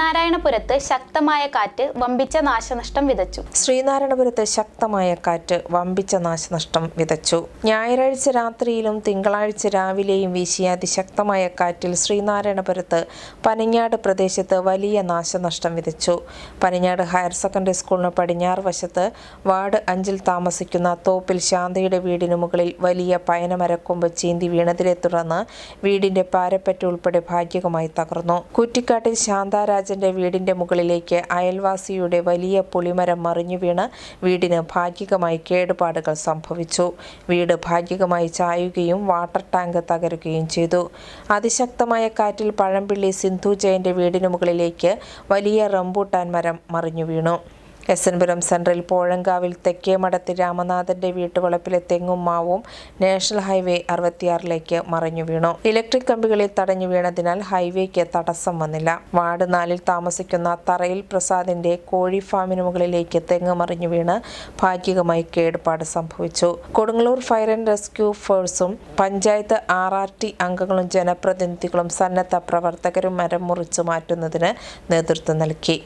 ശ്രീനാരായണപുരത്ത് ശക്തമായ കാറ്റ് വമ്പിച്ച നാശനഷ്ടം വിതച്ചു. ശ്രീനാരായണപുരത്ത് ശക്തമായ കാറ്റ് വമ്പിച്ച നാശനഷ്ടം വിതച്ചു. ഞായറാഴ്ച രാത്രിയിലും തിങ്കളാഴ്ച രാവിലെയും വീശിയ അതിശക്തമായ കാറ്റിൽ ശ്രീനാരായണപുരത്ത് പനിഞ്ഞാട് പ്രദേശത്ത് വലിയ നാശനഷ്ടം വിതച്ചു. പനിഞ്ഞാട് ഹയർ സെക്കൻഡറി സ്കൂളിന് പടിഞ്ഞാറ് വശത്ത് വാർഡ് അഞ്ചിൽ താമസിക്കുന്ന തോപ്പിൽ ശാന്തയുടെ വീടിന് മുകളിൽ വലിയ പയനമരക്കൊമ്പ് ചീന്തി വീണതിനെ തുടർന്ന് വീടിന്റെ പാരപ്പറ്റ് ഉൾപ്പെടെ ഭാഗികമായി തകർന്നു. കുറ്റിക്കാട്ടിൽ ശാന്താരാജന്റെ വീടിന്റെ മുകളിലേക്ക് അയൽവാസിയുടെ വലിയ പുളിമരം മറിഞ്ഞു വീണ് വീടിന് ഭാഗികമായി കേടുപാടുകൾ സംഭവിച്ചു. വീട് ഭാഗികമായി ചായുകയും വാട്ടർ ടാങ്ക് തകരുകയും ചെയ്തു. അതിശക്തമായ കാറ്റിൽ പഴംപിള്ളി സിന്ധു ജയന്റെ വീടിന് മുകളിലേക്ക് വലിയ റംബൂട്ടാൻ മരം മറിഞ്ഞു വീണു. എസ് എൻ പുരം സെൻട്രൽ പോഴങ്കാവിൽ തെക്കേമഠത്തിൽ രാമനാഥന്റെ വീട്ടുവളപ്പിലെ തെങ്ങും മാവും നാഷണൽ ഹൈവേ അറുപത്തിയാറിലേക്ക് മറിഞ്ഞു വീണു. ഇലക്ട്രിക് കമ്പികളിൽ തടഞ്ഞു വീണതിനാൽ ഹൈവേക്ക് തടസ്സം വന്നില്ല. വാർഡ് നാലിൽ താമസിക്കുന്ന തറയിൽ പ്രസാദിന്റെ കോഴി ഫാമിന് മുകളിലേക്ക് തെങ്ങ് മറിഞ്ഞു വീണ് ഭാഗികമായി കേടുപാട് സംഭവിച്ചു. കൊടുങ്ങല്ലൂർ ഫയർ ആൻഡ് റെസ്ക്യൂ ഫോഴ്സും പഞ്ചായത്ത് ആർ ആർ ടി അംഗങ്ങളും ജനപ്രതിനിധികളും സന്നദ്ധ പ്രവർത്തകരും മരം മുറിച്ചു മാറ്റുന്നതിന് നേതൃത്വം നൽകി.